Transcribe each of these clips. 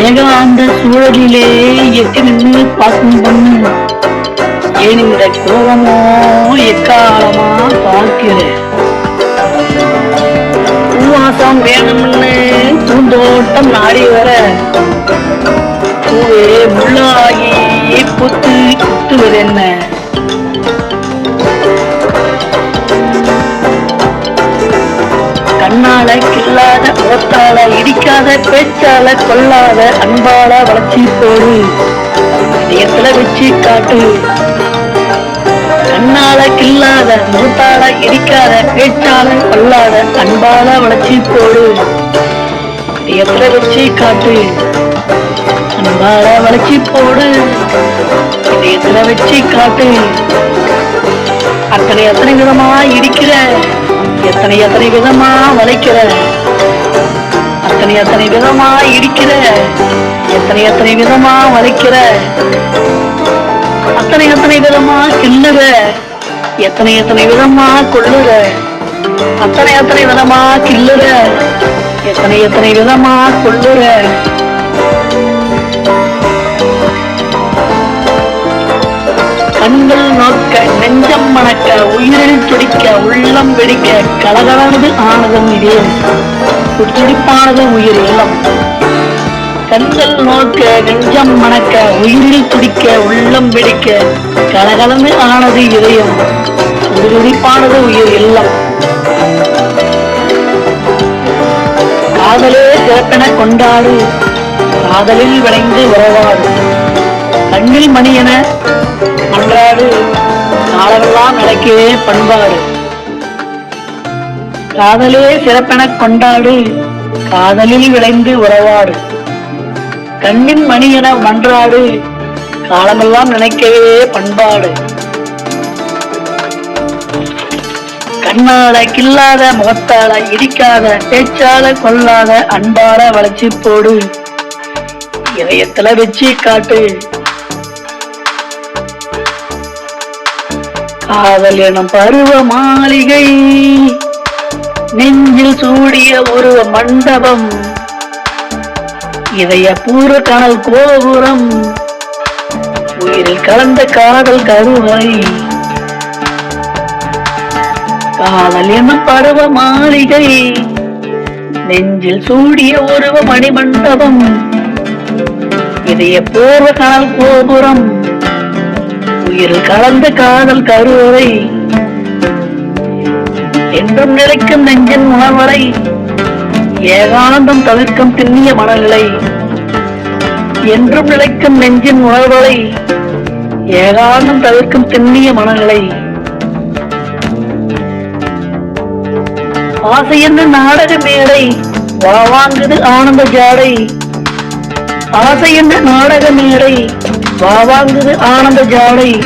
ஏகாந்த சூழலிலே எட்டி நின்று பார்க்கும் பொண்ணு ஏன் இந்த கோபமோ எக்காலமா பார்க்கிறேன் பூவாசம் வேணும்னு பூந்தோட்டம் நாடி வர. பூவே முள்ளாகி புத்து குத்துவது ஓத்தால பேச்சால கொல்லாத அன்பால வளர்ச்சி போடு இதயத்துல வச்சு காட்டு. கண்ணால கில்லாத முகத்தால இடிக்காத பேச்சால கொல்லாத அன்பால வளர்ச்சி போடு இதயத்துல வச்சு காட்டு. அன்பால வளர்ச்சி போடு இதயத்துல வச்சு காட்டு. அத்தனை அத்தனை விதமா இடிக்கிற எத்தனை எத்தனை விதமா வளைக்கிற எத்தனை எத்தனை விதமா இடிக்கிற? எத்தனை எத்தனை விதமா வளைக்கிற? அத்தனை அத்தனை விதமா கிள்ளுற எத்தனை எத்தனை விதமா கொள்ளுற? அத்தனை அத்தனை விதமா கிள்ளுற? எத்தனை எத்தனை விதமா கொள்ளுற? கண்கள் நோக்க நெஞ்சம் மணக்க உயிரில் துடிக்க உள்ளம் வெடிக்க கலகலனது ஆனதம் இதே. துடிப்பானது உயிர் இல்லம் கண்கள் நோக்க நெஞ்சம் மணக்க உயிரில் துடிக்க உள்ளம் வெடிக்க கலகலந்து ஆனது இதயம். துடிப்பானது உயிர் இல்லம் காதலே சிறப்பென கொண்டாடு காதலில் விளைந்து உறவாடு கண்ணில் மணி என மன்றாடு காலமெல்லாம் நடக்கவே பண்பாடு. காதலே சிறப்பென கொண்டாடு காதலில் விளைந்து உறவாடு. கண்ணின் மணி என மன்றாடு காலமெல்லாம் நினைக்கவே பண்பாடு. கண்ணால கில்லாத முகத்தால இடிக்காத பேச்சால கொல்லாத அன்பால வளர்ச்சி போடு இதயத்துல வச்சு காட்டு. காதல் எனும் பருவ மாளிகை நெஞ்சில் சூடிய ஒரு மண்டபம். இதய பூர கனல் கோபுரம். உயிரில் கலந்த காதல் கருவை காதல் என்னும் பருவ மாளிகை. நெஞ்சில் சூடிய ஒரு மணிமண்டபம். இதய பூர்வ கனல் கோபுரம். உயிரில் கலந்த காதல் கருவறை. என்றும் நிலைக்கும் நெஞ்சின் உணர்வரை ஏகானந்தம் தவிர்க்கும் திண்ணிய மனநிலை. என்றும் நிலைக்கும் நெஞ்சின் உணர்வரை ஏகானந்தம் தவிர்க்கும் திண்ணிய மனநிலை. ஆசை என்ன நாடக மேடை வாவாங்குது ஆனந்த ஜாடை. ஆசை என்ன நாடக மேடை வாவாங்குது ஆனந்த ஜாடை.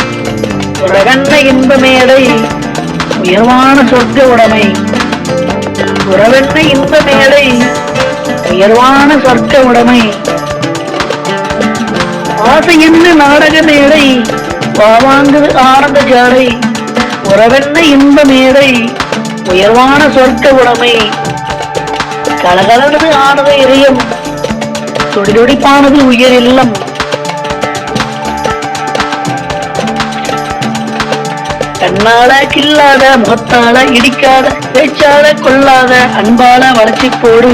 உலகன்ன இன்ப மேடை. உயர்வான சொர்க்க உடைமை. உறவென்ன இன்ப மேடை உயர்வான சொர்க்க உடைமை. ஆசை என்ன நாடக மேடை பாவாங்குது ஆனந்த ஜாடை. உறவென்ன இன்ப மேடை உயர்வான சொர்க்க உடைமை. கலகலனது ஆனது இதயம் துடிதுடிப்பானது உயர் இல்லம். கண்ணால கில்லாத முகத்தால இடிக்காத பேச்சால கொள்ளாத அன்பால வளர்ச்சி போடு.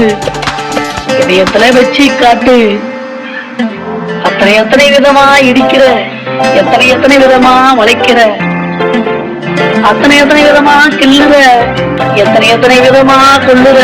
இதயத்துல வச்சு காட்டு. அத்தனை எத்தனை விதமா இடிக்கிற எத்தனை எத்தனை விதமா வளைக்கிற அத்தனை எத்தனை விதமா கிள்ளுற எத்தனை எத்தனை விதமா கொள்ளுற